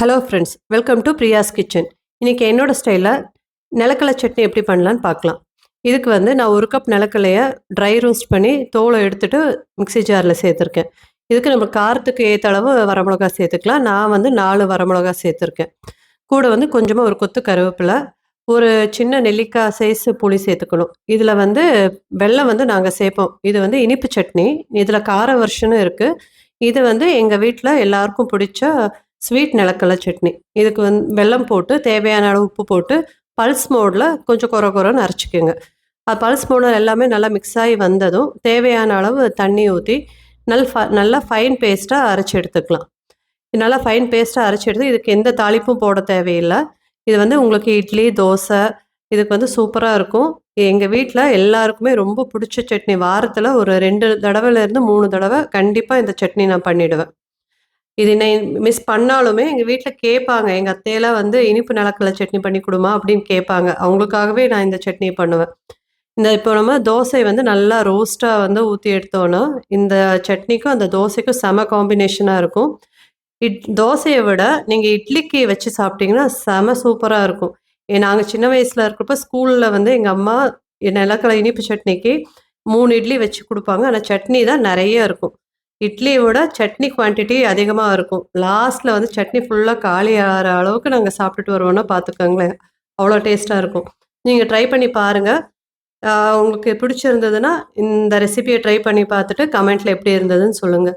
Hello friends welcome to Priya's kitchen இன்றைக்கி என்னோட ஸ்டைலில் நிலக்கடலை சட்னி எப்படி பண்ணலான்னு பார்க்கலாம். இதுக்கு வந்து நான் ஒரு கப் நிலக்கடலையை ட்ரை ரோஸ்ட் பண்ணி தோலை எடுத்துகிட்டு மிக்ஸி ஜாரில் சேர்த்துருக்கேன். இதுக்கு நம்ம காரத்துக்கு ஏற்ற அளவு வரமிளகா சேர்த்துக்கலாம். நான் வந்து நாலு வரமிளகா சேர்த்துருக்கேன். கூட வந்து கொஞ்சமாக ஒரு கொத்து கருவேப்பிலை ஒரு சின்ன நெல்லிக்காய் சைஸ் புளி சேர்த்துக்கணும். இதில் வந்து வெள்ளம் வந்து நாங்கள் சேர்ப்போம். இது வந்து இனிப்பு சட்னி. இதில் கார வருஷனும் இருக்குது இது வந்து எங்கள் வீட்டில் எல்லாருக்கும் பிடிச்ச ஸ்வீட் நிலக்கடலை சட்னி. இதுக்கு வந்து வெல்லம் போட்டு தேவையான அளவு உப்பு போட்டு பல்ஸ் மோடில் கொஞ்சம் குறை குறைன்னு அரைச்சிக்கோங்க. அது பல்ஸ் மோடில் எல்லாமே நல்லா மிக்ஸ் ஆகி வந்ததும் தேவையான அளவு தண்ணி ஊற்றி நல் ஃப நல்லா ஃபைன் பேஸ்ட்டாக அரைச்சி எடுத்துக்கலாம். நல்லா ஃபைன் பேஸ்ட்டாக அரைச்சி எடுத்து இதுக்கு எந்த தாளிப்பும் போட தேவையில்லை. இது வந்து உங்களுக்கு இட்லி தோசை இதுக்கு வந்து சூப்பராக இருக்கும். எங்கள் வீட்டில் எல்லாருக்குமே ரொம்ப பிடிச்ச சட்னி. வாரத்தில் ஒரு ரெண்டு தடவைலேருந்து மூணு தடவை கண்டிப்பாக இந்த சட்னி நான் பண்ணிவிடுவேன் இது என்ன மிஸ் பண்ணாலுமே எங்கள் வீட்டில் கேட்பாங்க எங்கள் அத்தையெல்லாம் வந்து இனிப்பு நிலக்கடலை சட்னி பண்ணி கொடுமா அப்படின்னு கேட்பாங்க அவங்களுக்காகவே நான் இந்த சட்னி பண்ணுவேன். இந்த இப்போ நம்ம தோசை வந்து நல்லா ரோஸ்ட்டாக வந்து ஊற்றி எடுத்தோன்னா இந்த சட்னிக்கும் அந்த தோசைக்கும் செம காம்பினேஷனாக இருக்கும். இட் தோசையை விட நீங்கள் இட்லிக்கு வச்சு சாப்பிட்டீங்கன்னா செம சூப்பராக இருக்கும். நாங்கள் சின்ன வயசில் இருக்கிறப்ப ஸ்கூலில் வந்து எங்கள் அம்மா நிலக்கடலை இனிப்பு சட்னிக்கு மூணு இட்லி வச்சு கொடுப்பாங்க. ஆனால் சட்னி தான் நிறைய இருக்கும். இட்லியோட சட்னி குவான்டிட்டி அதிகமாக இருக்கும். லாஸ்ட்டில் வந்து சட்னி ஃபுல்லாக காலி ஆகிற அளவுக்கு நாங்கள் சாப்பிட்டுட்டு வருவோம்னா பார்த்துக்கோங்களேன். அவ்வளோ டேஸ்ட்டாக இருக்கும். நீங்கள் ட்ரை பண்ணி பாருங்கள் உங்களுக்கு பிடிச்சிருந்ததுன்னா இந்த ரெசிபியை ட்ரை பண்ணி பார்த்துட்டு கமெண்ட்டில் எப்படி இருந்ததுன்னு சொல்லுங்கள்